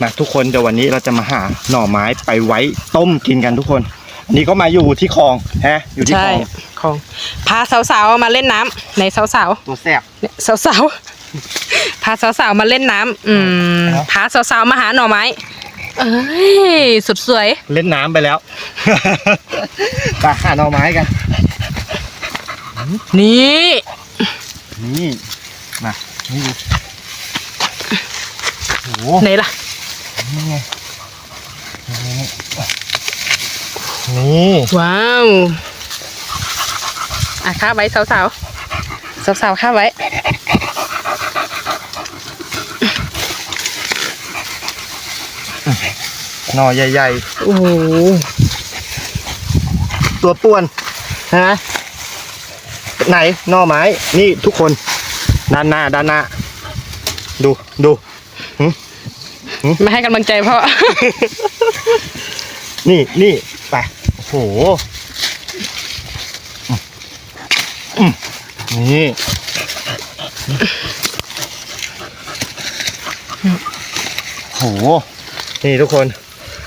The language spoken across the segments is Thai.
มาทุกคนเดี๋ยววันนี้เราจะมาหาหน่อไม้ไปไว้ต้มกินกันทุกคนอันนี้ก็มาอยู่ที่คลองฮะอยู่ที่คใช่ลองของพาสาวๆมาเล่นน้ำในสาวตัวแสบๆเนี่ยสาวๆ พาสาวๆมาเล่นน้ำอืมครับ พาสาวๆมาหาหน่อไม้ เอ้ย สุดสวย เล่นน้ำไปแล้ว ไปหาหน่อไม้กัน นี่ นี่ มา นี่ดูโอ้โหไหนล่ะ นี่ไงนี่ว้าวอะข้าไว้สาวๆสาวๆข้าไว้หน่อใหญ่โอ้โหๆตัวป่วนฮะไหนหน่อไม้นี่ทุกคนด้านหน้าด้านหน้าดูดู มาให้กำลังใจพ่อ นี่นี่ไปโอ้โหอืมอืมนี่โอ้โห นี่ทุกคน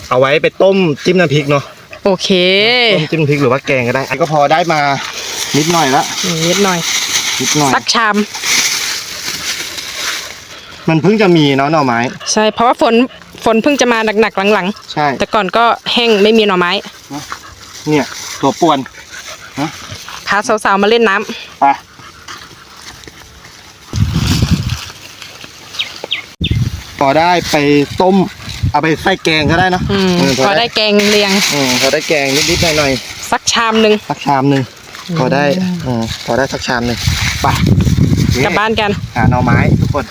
เอาไว้ไปต้มจิ้มน้ำพริกเนาะ โอเค ต้มจิ้มน้ำพริกหรือว่าแกงก็ได้ อันก็พอได้มานิดหน่อยละนิดหน่อย นิดหน่อย สักชาม มันเพิ่งจะมีเนาะหน่อไม้ ใช่เพราะว่าฝนฝนเพิ่งจะมาหนักๆหลังใช่ ๆ แต่ก่อนก็แห้งไม่มีหน่อไม้ เนี่ย ตัวป่วนพาสาวๆมาเล่นน้ำไปพอได้ไปต้ม เอาไปใส่แกงก็ได้เนอะอืมเพอได้แกงเลียงอืมพอได้แกงนิดๆหน่อยสักชามหนึ่งๆสักชามหนึ่งพอได้อืมพอได้สักชามหนึ่งไปกลับบ้านกัน หาหน่อไม้ทุกคน